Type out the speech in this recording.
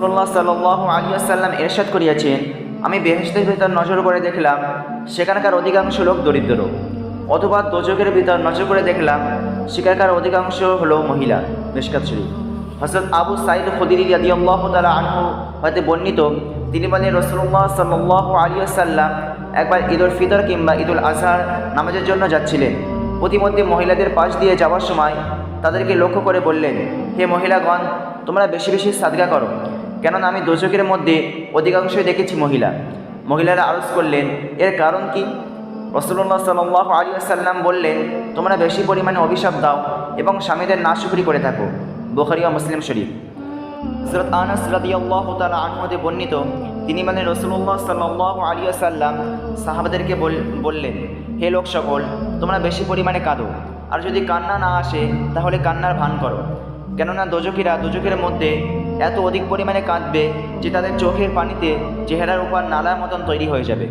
রসুল্লাহ সাল্লাহ আলিয়াল্লাম এরশাদ করিয়াছেন। আমি বেহেস্তের ভিতর নজর করে দেখলাম, সেখানকার অধিকাংশ লোক দরিদ্র। অথবা দোজকের ভিতর নজর করে দেখলাম, সেখানকার অধিকাংশ হলো মহিলা বেশকাত শরীফ হজরত আবু সাইদ খুদিরি রাদিয়াল্লাহু তাআলা আনহু হতে বর্ণিত, তিনি বলেন রসুল্লাহ সাল্লাহ আলিয়াল্লাম একবার ঈদুল ফিতর কিংবা ঈদুল আজহার নামাজের জন্য যাচ্ছিলেন। প্রতিমধ্যে মহিলাদের পাশ দিয়ে যাওয়ার সময় তাদেরকে লক্ষ্য করে বললেন, হে মহিলাগণ, তোমরা বেশি বেশি সাদগা করো। কেননা আমি দোজকের মধ্যে অধিকাংশই দেখেছি মহিলা। মহিলারা আরজ করলেন, এর কারণ কি? রসুল্লাহ সাল্লাহ আলী আসাল্লাম বললেন, তোমরা বেশি পরিমাণে অভিশাপ দাও এবং স্বামীদের নাশুকরি করে থাকো। বোখারিয়া মুসলিম শরীফ। হজরত আনাস রাদিয়াল্লাহ তালা আনহদে বর্ণিত, তিনি মানে রসুল্লাহ সাল্লাহ আলী আসাল্লাম সাহাবাদেরকে বল- বললেন, হে লোক সকল, তোমরা বেশি পরিমাণে কাঁদো। আর যদি কান্না না আসে, তাহলে কান্নার ভান করো। কেননা দোজকিরা দোজকের মধ্যে এত অধিক পরিমাণে কাঁদবে যে তাদের চোখের পানিতে চেহারার উপর নালার মতন তৈরি হয়ে যাবে।